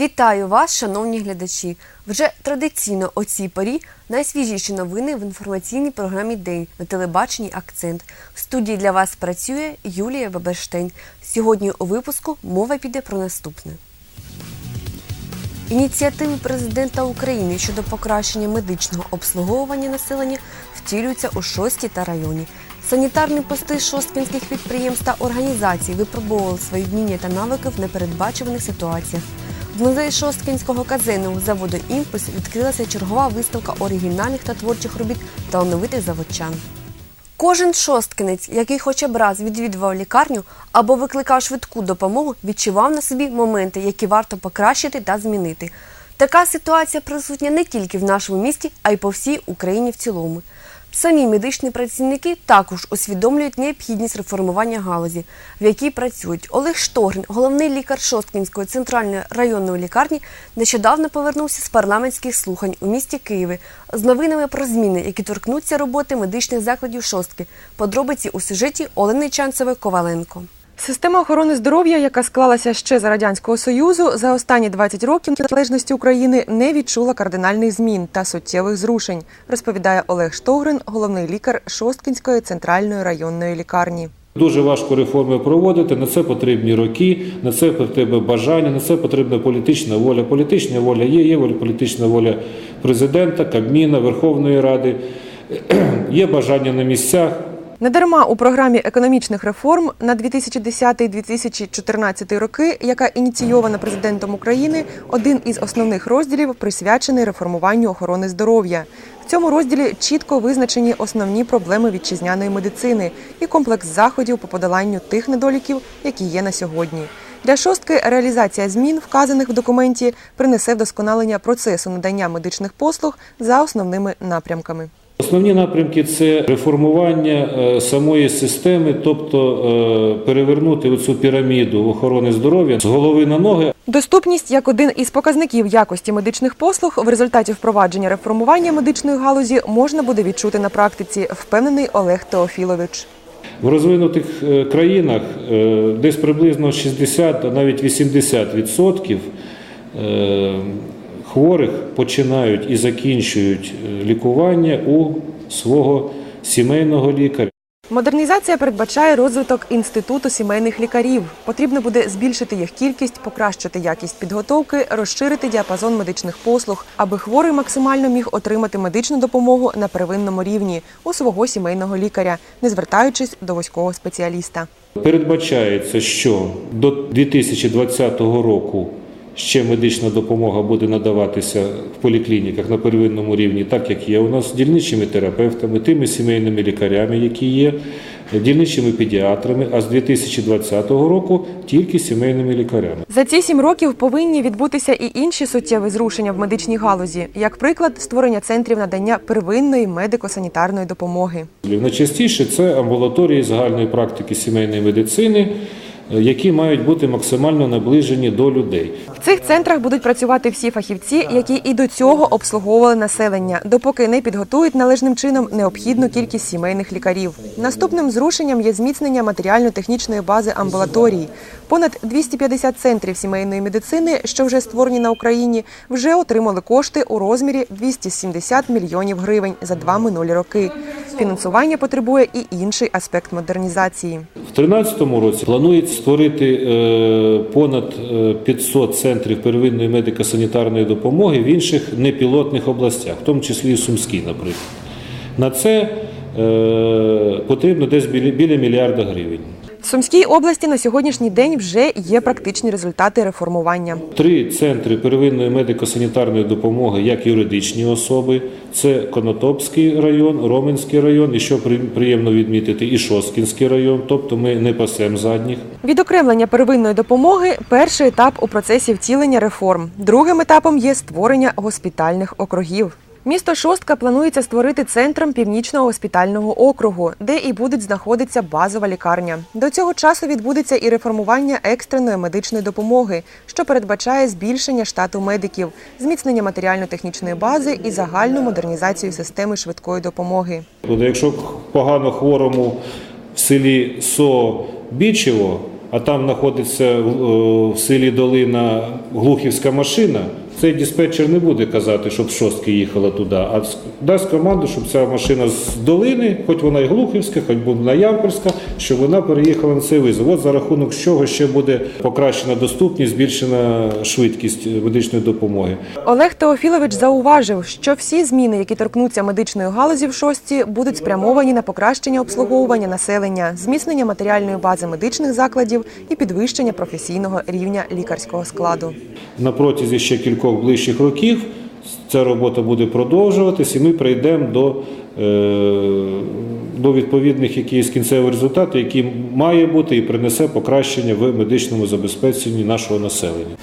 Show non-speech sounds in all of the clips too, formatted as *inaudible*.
Вітаю вас, шановні глядачі! Вже традиційно о цій порі найсвіжіші новини в інформаційній програмі День на телебаченні Акцент. В студії для вас працює Юлія Баберштейн. Сьогодні у випуску мова піде про наступне. Ініціативи президента України щодо покращення медичного обслуговування населення втілюються у шості та районі. Санітарні пости шосткінських підприємств та організацій випробовували свої вміння та навики в непередбачуваних ситуаціях. В музеї Шосткінського казенного заводу Імпульс відкрилася чергова виставка оригінальних та творчих робіт талановитих заводчан. Кожен шосткинець, який хоча б раз відвідував лікарню або викликав швидку допомогу, відчував на собі моменти, які варто покращити та змінити. Така ситуація присутня не тільки в нашому місті, а й по всій Україні в цілому. Самі медичні працівники також усвідомлюють необхідність реформування галузі, в якій працюють. Олег Штогрин, головний лікар Шосткінської центральної районної лікарні, нещодавно повернувся з парламентських слухань у місті Києві з новинами про зміни, які торкнуться роботи медичних закладів шостки. Подробиці у сюжеті Олени Чанцевої Коваленко. Система охорони здоров'я, яка склалася ще за радянського союзу, за останні 20 років незалежності України не відчула кардинальних змін та суттєвих зрушень, розповідає Олег Штогрин, головний лікар Шосткінської центральної районної лікарні. Дуже важко реформи проводити. На це потрібні роки, на це потрібне бажання, на це потрібна політична воля. Політична воля є, є політична воля президента, Кабміна, Верховної Ради. *clears throat* Є бажання на місцях. Недарма у програмі економічних реформ на 2010-2014 роки, яка ініційована президентом України, один із основних розділів присвячений реформуванню охорони здоров'я. В цьому розділі чітко визначені основні проблеми вітчизняної медицини і комплекс заходів по подоланню тих недоліків, які є на сьогодні. Для шостки реалізація змін, вказаних в документі, принесе вдосконалення процесу надання медичних послуг за основними напрямками. Основні напрямки це реформування е, самої системи, тобто е, перевернути цю піраміду охорони здоров'я з голови на ноги. Доступність як один із показників якості медичних послуг в результаті впровадження реформування медичної галузі можна буде відчути на практиці, впевнений Олег Теофілович. В розвинутих е, країнах десь приблизно 60, а навіть 80% е, хворих починають і закінчують е, лікування у свого сімейного лікаря. Модернізація передбачає розвиток інституту сімейних лікарів. Потрібно буде збільшити їх кількість, покращити якість підготовки, розширити діапазон медичних послуг, аби хворий максимально міг отримати медичну допомогу на первинному рівні у свого сімейного лікаря, не звертаючись до вузького спеціаліста. Передбачається, що до 2020 року ще медична допомога буде надаватися в поліклініках на первинному рівні, так як є у нас дільничими терапевтами, тими сімейними лікарями, які є, дільничими педіатрами, а з 2020 року тільки сімейними лікарями. За ці сім років повинні відбутися і інші суттєві зрушення в медичній галузі, як приклад створення центрів надання первинної медико-санітарної допомоги. Найчастіше це амбулаторії загальної практики сімейної медицини, які мають бути максимально наближені до людей. В цих центрах будуть працювати всі фахівці, які і до цього обслуговували населення, допоки не підготують належним чином необхідну кількість сімейних лікарів. Наступним зрушенням є зміцнення матеріально-технічної бази амбулаторій. Понад 250 центрів сімейної медицини, що вже створені на Україні, вже отримали кошти у розмірі 270 мільйонів гривень за два минулі роки. Фінансування потребує і інший аспект модернізації. В 2013 році планують створити е, понад е, 500 центрів первинної медико-санітарної допомоги в інших непілотних областях, в тому числі і Сумській, наприклад. На це е, потрібно десь біля мільярда гривень. В Сумській області на сьогоднішній день вже є практичні результати реформування. Три центри первинної медико-санітарної допомоги як юридичні особи. Це Конотопський район, Роменський район, і що при- приємно відмітити, і Шосткінський район, тобто ми не пасемо задніх. Відокремлення первинної допомоги перший етап у процесі втілення реформ. Другим етапом є створення госпітальних округів. Місто Шостка планується створити центром північного госпітального округу, де і буде знаходитися базова лікарня. До цього часу відбудеться і реформування екстреної медичної допомоги, що передбачає збільшення штату медиків, зміцнення матеріально-технічної бази і загальну модернізацію системи швидкої допомоги. Тобто, якщо погано хворому в селі Со Бічево, а там знаходиться е, в селі Долина глухівська машина, цей диспетчер не буде казати, щоб шостки їхала туди, а дасть команду, щоб ця машина з долини, хоч вона і глухівська, хоч вона Ямпольська, щоб вона переїхала на цей визов. От за рахунок чого ще буде покращена доступність, збільшена швидкість медичної допомоги. Олег Теофілович зауважив, що всі зміни, які торкнуться медичної галузі в шості, будуть спрямовані на покращення обслуговування населення, зміцнення матеріальної бази медичних закладів і підвищення професійного рівня лікарського складу. На протязі ще кількох ближчих років ця робота буде продовжуватись, і ми прийдемо до, до відповідних якихось кінцевих результатів, які має бути і принесе покращення в медичному забезпеченні нашого населення.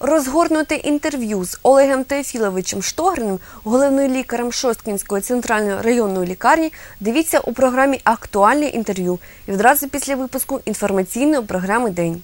Розгорнуте інтерв'ю з Олегом Теофіловичем Штогриним, головним лікарем Шосткінської центральної районної лікарні, дивіться у програмі Актуальне інтерв'ю і відразу після випуску інформаційної програми День.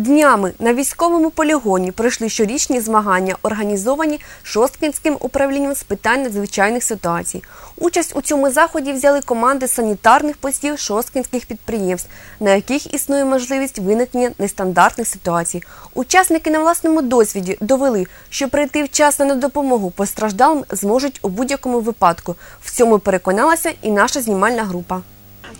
Днями на військовому полігоні пройшли щорічні змагання, організовані Шосткінським управлінням з питань надзвичайних ситуацій. Участь у цьому заході взяли команди санітарних постів шосткінських підприємств, на яких існує можливість виникнення нестандартних ситуацій. Учасники на власному досвіді довели, що прийти вчасно на допомогу постраждалим зможуть у будь-якому випадку. В цьому переконалася і наша знімальна група.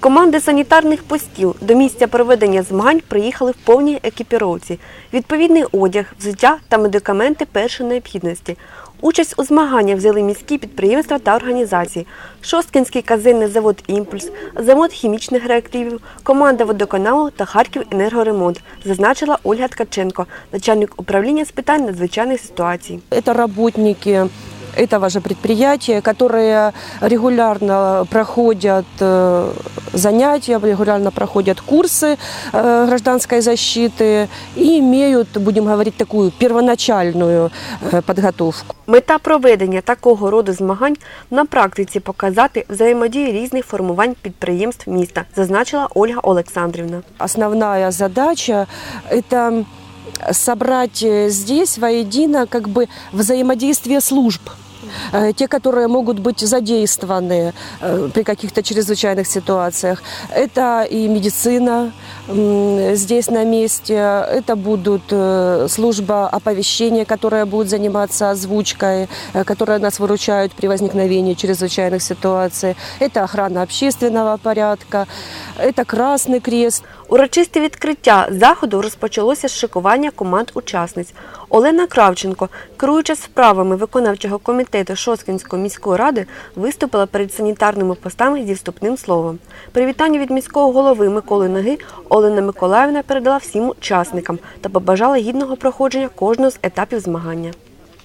Команди санітарних постів до місця проведення змагань приїхали в повній екіпіровці. Відповідний одяг, взуття та медикаменти першої необхідності. Участь у змаганнях взяли міські підприємства та організації. Шосткінський казенний завод «Імпульс», завод хімічних реактивів, команда водоканалу та Харків енергоремонт, зазначила Ольга Ткаченко, начальник управління з питань надзвичайних ситуацій. Это работники этого же предприятия, которые регулярно проходят э, занятия, регулярно проходят курсы э, гражданской защиты и имеют, будем говорить, такую первоначальную э, подготовку. Мета проведення такого роду змагань на практиці показати взаємодію різних формувань підприємств міста, зазначила Ольга Олександрівна. Основная задача – это собрать э, здесь воедино как бы взаимодействие служб. Э, Те, которые могут быть задействованы э, при каких-то чрезвычайных ситуациях, это и медицина здесь на месте, это будут служба оповещения, которая будет заниматься озвучкой, которая нас выручают при возникновении чрезвычайных ситуаций, это охрана общественного порядка, это Красный Крест, Урочисте відкриття заходу розпочалося з шикування команд учасниць. Олена Кравченко, керуюча справами виконавчого комітету Шоскінської міської ради, виступила перед санітарними постами зі вступним словом. Привітання від міського голови Миколи Ноги Олена Миколаївна передала всім учасникам та побажала гідного проходження кожного з етапів змагання.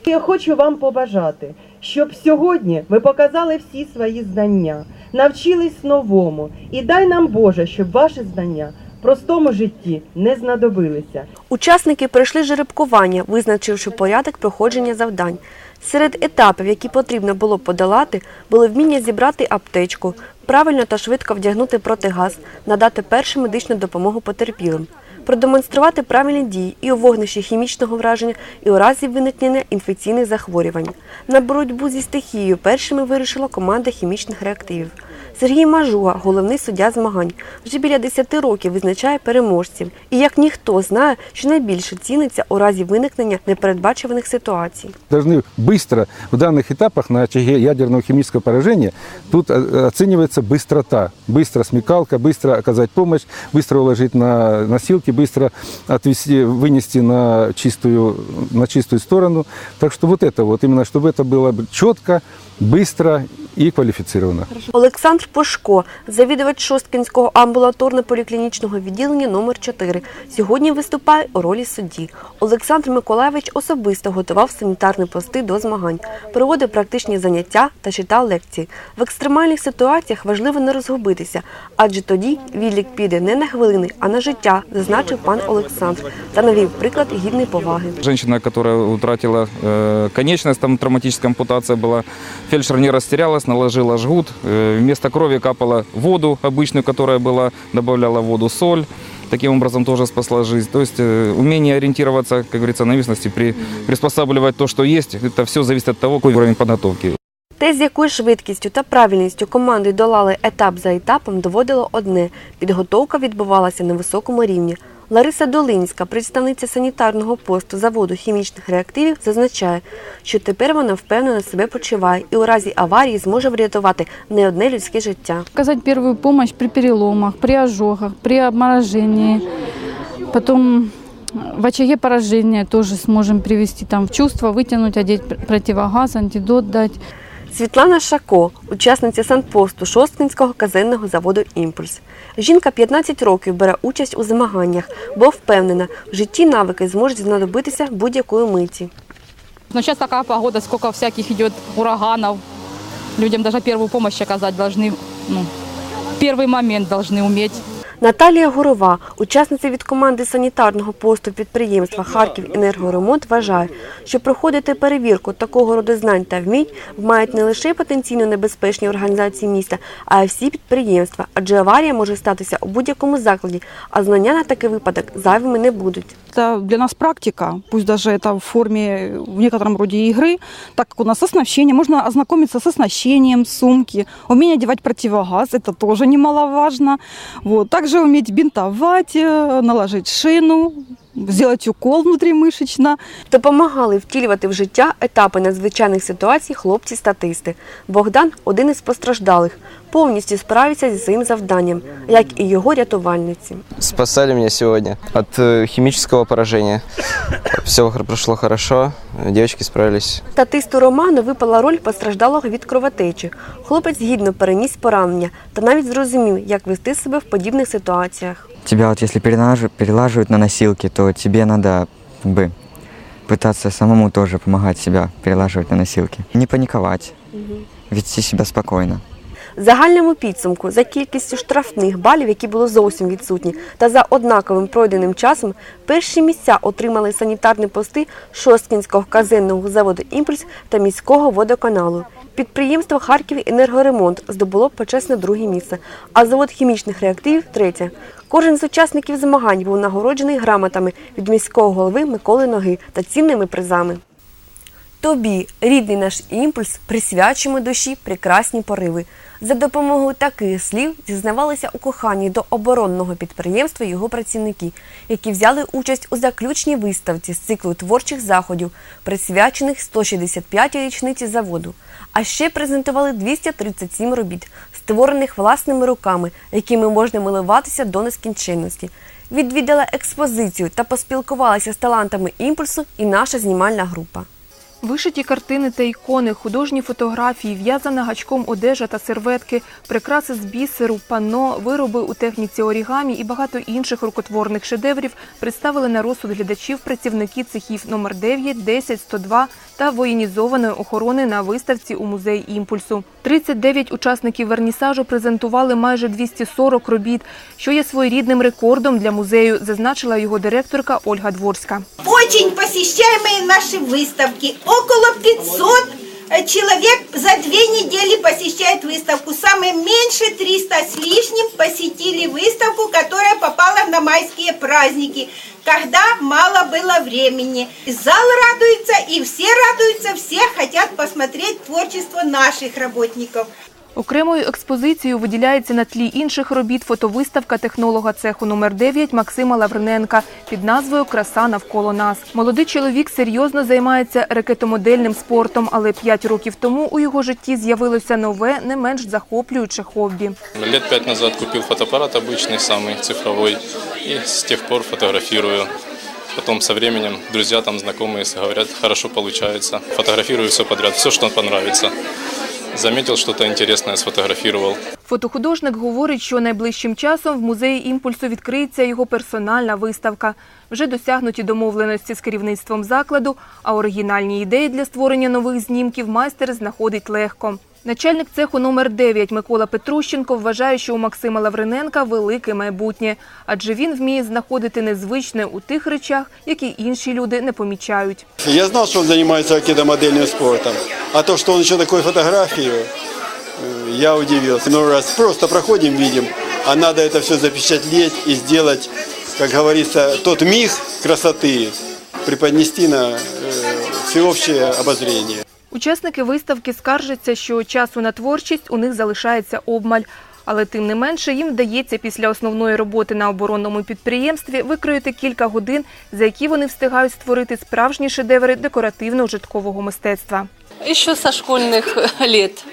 Я хочу вам побажати, щоб сьогодні ви показали всі свої знання, навчились новому, і дай нам Боже, щоб ваші знання простому житті не знадобилися. Учасники пройшли жеребкування, визначивши порядок проходження завдань. Серед етапів, які потрібно було подолати, було вміння зібрати аптечку, правильно та швидко вдягнути протигаз, надати першу медичну допомогу потерпілим, продемонструвати правильні дії і у вогнищі хімічного враження, і у разі виникнення інфекційних захворювань. На боротьбу зі стихією першими вирішила команда хімічних реактивів. Сергій Мажуга, головний суддя змагань, вже біля 10 років визначає переможців і як ніхто знає, що найбільше ціниться у разі виникнення непередбачуваних ситуацій. должны быстро в данных этапах на очаге ядерного химического поражения тут э, оценивается быстрота. Быстро смекалка, быстро оказать помощь, быстро уложить на носилки, быстро отвести, вынести на чистую, на чистую сторону. Так что вот это вот, именно чтобы это было четко, быстро и квалифицированно. Олександр Пушко, завідувач Шосткінського амбулаторно-поліклінічного відділення номер 4 сьогодні виступає у ролі судді. Олександр Миколаєвич особисто готував санітарні пости до змагань, проводив практичні заняття та читав лекції. В екстремальних ситуаціях важливо не розгубитися, адже тоді відлік піде не на хвилини, а на життя, зазначив пан Олександр та навів приклад гідної поваги. Женщина, которая утратила э, конечность, там травматическая ампутация была, фельдшер не растерялась, наложила жгут, э, вместо крови капала воду обычную, которая была, добавляла в воду соль, таким образом тоже спасла жизнь. То есть э, умение ориентироваться, как говорится, на местности, при, приспосабливать то, что есть, это все зависит от того, какой уровень подготовки. Те, з якою швидкістю та правильністю команди долали етап за етапом, доводило одне – підготовка відбувалася на високому рівні. Лариса Долинська, представниця санітарного посту заводу хімічних реактивів, зазначає, що тепер вона впевнено себе почуває і у разі аварії зможе врятувати не одне людське життя. Оказать первую помощь при переломах, при ожогах, при обморожении. Потом э, в очаге поражения тоже сможем привести там в чувство, одеть пр- противогаз, антидот дать. Світлана Шако, учасниця санпосту Шосткинського казенного заводу Імпульс. Жінка 15 років бере участь у змаганнях, бо впевнена, в житті навики зможуть знадобитися будь-якої миті. Но сейчас такая погода, сколько всяких идет ураганов. Людям даже первую помощь оказать должны, ну, в первый момент должны уметь. Наталія Гурова, учасниця від команди санітарного посту підприємства Харків енергоремонт, вважає, що проходити перевірку такого роду знань та вмінь мають не лише потенційно небезпечні організації міста, а й всі підприємства, адже аварія може статися у будь-якому закладі, а знання на такий випадок зайвими не будуть. Это для нас практика, пусть даже это в форме, в некотором роде игры, так как у нас оснащение, можно ознакомиться с оснащением сумки, умение одевать противогаз, это тоже немаловажно. Вот. Также уметь бинтовать, э, наложить шину, сделать укол внутримышечно. Допомагали втілювати в життя етапи надзвичайних ситуацій хлопці-статисти. Богдан один із постраждалих, повністю справився зі своїм завданням, як і його рятувальниці. Спасали меня сегодня от э, химического поражения. Все прошло хорошо, девочки справились. Статисту Роману випала роль постраждалого від кровотечі. Хлопець гідно переніс поранення та навіть зрозумів, як вести себе в подібних ситуаціях. Тебя вот если перелаживают, на носилки, то тебе надо как бы пытаться самому тоже помогать себя перелаживать на носилки. Не паниковать, вести себя спокойно. В загальному підсумку за кількістю штрафних балів, які були зовсім відсутні, та за однаковим пройденим часом перші місця отримали санітарні пости Шосткінського казенного заводу Імпульс та міського водоканалу. Підприємство Харків енергоремонт здобуло почесне друге місце, а завод хімічних реактивів третє. Кожен з учасників змагань був нагороджений грамотами від міського голови Миколи Ноги та цінними призами. Тобі, рідний наш імпульс, присвячуємо душі прекрасні пориви. За допомогою таких слів зізнавалися у коханні до оборонного підприємства його працівники, які взяли участь у заключній виставці з циклу творчих заходів, присвячених 165-й річниці заводу. А ще презентували 237 робіт, створених власними руками, якими можна милуватися до нескінченності. Відвідала експозицію та поспілкувалася з талантами імпульсу і наша знімальна група. Вишиті картини та ікони, художні фотографії, в'язана гачком одежа та серветки, прикраси з бісеру, панно, вироби у техніці орігамі і багато інших рукотворних шедеврів представили на розсуд глядачів працівники цехів номер 9, 10, 102 та воєнізованої охорони на виставці у музеї імпульсу. 39 учасників вернісажу презентували майже 240 робіт, що є своєрідним рекордом для музею, зазначила його директорка Ольга Дворська. Очень посещаемые наши выставки. Около 500 э, человек за две недели посещает выставку. Самое меньше 300 с лишним посетили выставку, которая попала на майские праздники, когда мало было времени. Зал радуется, и все радуются, все хотят посмотреть творчество наших работников. Окремою експозицією виділяється на тлі інших робіт фотовиставка технолога цеху номер 9 Максима Лавриненка під назвою Краса навколо нас. Молодий чоловік серйозно займається ракетомодельним спортом, але 5 років тому у його житті з'явилося нове, не менш захоплююче хобі. Лет пять назад купил фотоаппарат обычный, самый цифровой, и с тех пор фотографирую. Потом со временем друзья там знакомые говорят, хорошо получается. Фотографирую все подряд, все, что понравится. Заметил что-то интересное, сфотографировал. Фотохудожник говорить, що найближчим часом в музеї імпульсу відкриється його персональна виставка. Вже досягнуті домовленості з керівництвом закладу, а оригінальні ідеї для створення нових знімків майстер знаходить легко. Начальник цеху номер 9 Микола Петрущенко вважає, що у Максима Лавриненка велике майбутнє, адже він вміє знаходити незвичне у тих речах, які інші люди не помічають. Я знал, что он занимается ракетомодельным спортом. А то, что он еще такой фотографию, э, я удивился. Много раз просто проходим, видим, а надо это все запечатлеть и сделать, как говорится, тот миг красоты преподнести на э, всеобщее обозрение. Учасники виставки скаржаться, що часу на творчість у них залишається обмаль. Але тим не менше їм вдається після основної роботи на оборонному підприємстві викроїти кілька годин, за які вони встигають створити справжні шедеври декоративно-ужиткового мистецтва. Еще со школьных лет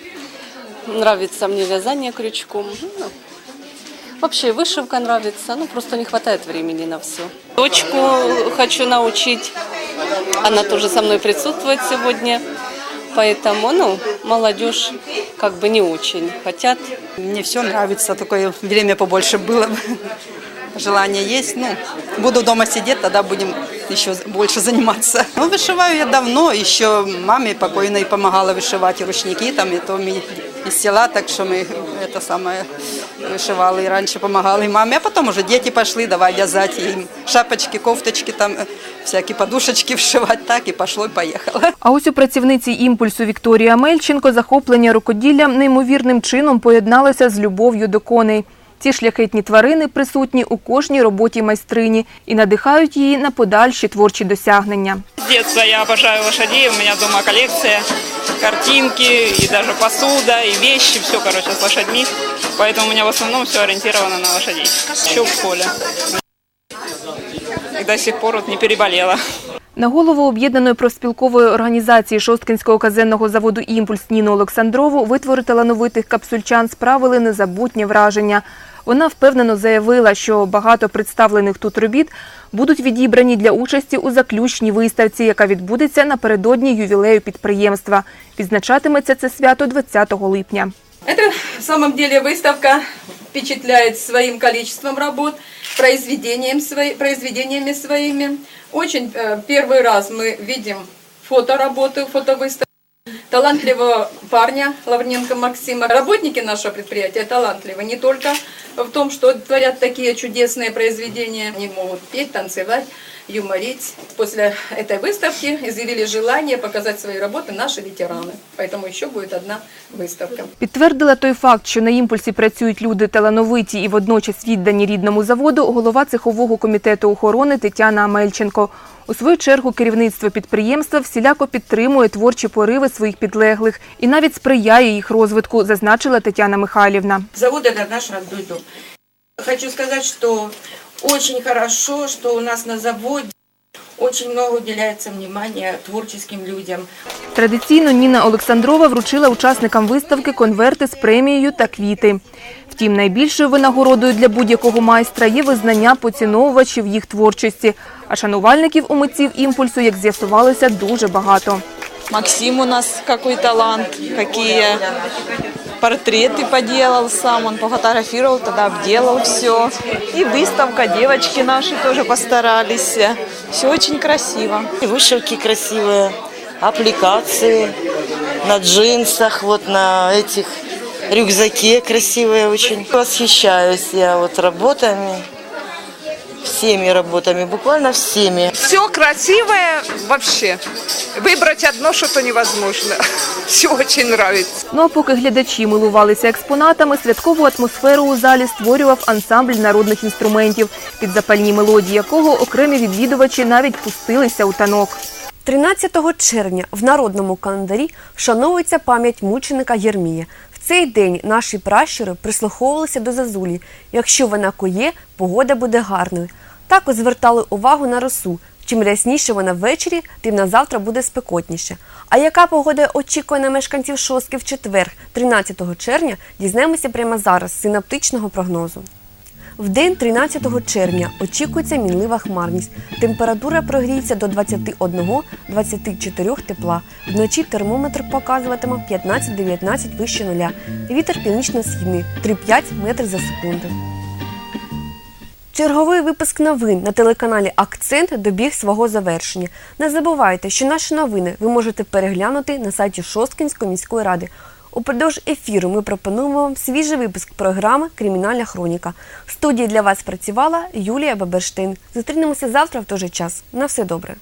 нравится мне вязание крючком. Ну, Вообще вышивка нравится, ну просто не хватает времени на все. Дочку хочу научить, она тоже со мной присутствует сегодня, поэтому, ну, молодежь как бы не очень хотят. Мне все нравится, такое время побольше было. Желание есть. Ну, буду дома сидеть, тогда будем еще больше заниматься. Ну, вышиваю я давно, еще маме покойной помогала вышивать ручники, там, и то мы из села, так что мы это самое вышивали и раньше помогала и маме, а потом уже дети пошли, давай вязать им шапочки, кофточки, там, э, всякие подушечки *laughs* вшивать, так и пошло и поехало. А ось у працівниці імпульсу Вікторії Амельченко захоплення рукоділлям неймовірним чином поєдналося з любов'ю до коней. Ці шляхетні тварини присутні у кожній роботі майстрині і надихають її на подальші творчі досягнення. С детства я обожаю лошадей, у меня дома коллекция, картинки и даже посуда, и вещи, все, короче, с лошадьми. Поэтому у меня в основном все ориентировано на лошадей. Еще в школе. И до сих пор вот не переболела. На голову об'єднаної профспілкової організації Шосткинського казенного заводу «Імпульс» Ніну Олександрову витвори талановитих капсульчан справили незабутнє враження. Вона впевнено заявила, що багато представлених тут робіт будуть відібрані для участі у заключній виставці, яка відбудеться напередодні ювілею підприємства. Відзначатиметься це свято 20 липня. Это в самом деле выставка впечатляет своим количеством работ, произведением свои, произведениями своими. Очень э, первый раз мы видим фотоработы, фотовыставки Талантливого парня Лаврненко Максима. Работники нашего предприятия талантливы не только в том, что творят такие чудесные произведения. Они могут петь, танцевать, юморить. После этой выставки изъявили желание показать свои работы наши ветераны. Поэтому еще будет одна выставка. Підтвердила той факт, що на імпульсі працюють люди талановиті і водночас віддані рідному заводу, голова цехового комітету охорони Тетяна Амельченко. У свою чергу керівництво підприємства всіляко підтримує творчі пориви своїх підлеглих і навіть сприяє їх розвитку, зазначила Тетяна Михайлівна. Завод это наш родной дом. Хочу сказать, что очень хорошо, что у нас на заводе очень много уделяется внимания творческим людям. Традиційно Ніна Олександрова вручила учасникам виставки конверти з премією та квіти. Втім, найбільшою винагородою для будь-якого майстра є визнання поціновувачів їх творчості. А шанувальників у митців імпульсу, як з'ясувалося, дуже багато. Максим у нас какой талант, какие портреты поделал сам, он пофотографировал, тогда обделал все. И выставка, девочки наши тоже постарались. Все очень красиво. И вышивки красивые, аппликации на джинсах, вот на этих рюкзаке красивые очень. Восхищаюсь я вот работами, всеми работами, буквально всеми. Все красивое вообще. Выбрать одно что-то невозможно. *laughs* Все очень нравится. Ну а поки глядачі милувалися експонатами, святкову атмосферу у залі створював ансамбль народних інструментів, під запальні мелодії якого окремі відвідувачі навіть пустилися у танок. 13 червня в народному календарі вшановується пам'ять мученика Єрмія. Цей день наші пращури прислуховувалися до зазулі. Якщо вона коє, погода буде гарною. Також звертали увагу на росу. Чим рясніше вона ввечері, тим на завтра буде спекотніше. А яка погода очікує на мешканців Шостки в четвер, 13 червня, дізнаємося прямо зараз з синаптичного прогнозу. В день 13 червня очікується мінлива хмарність. Температура прогріється до 21-24 тепла. Вночі термометр показуватиме 15-19 вище нуля. Вітер північно-східний 3-5 метрів за секунду. Черговий випуск новин на телеканалі Акцент добіг свого завершення. Не забувайте, що наші новини ви можете переглянути на сайті Шосткінської міської ради. Упродовж ефіру ми пропонуємо вам свіжий випуск програми Кримінальна хроніка. В студії для вас працювала Юлія Баберштин. Зустрінемося завтра в той же час. На все добре.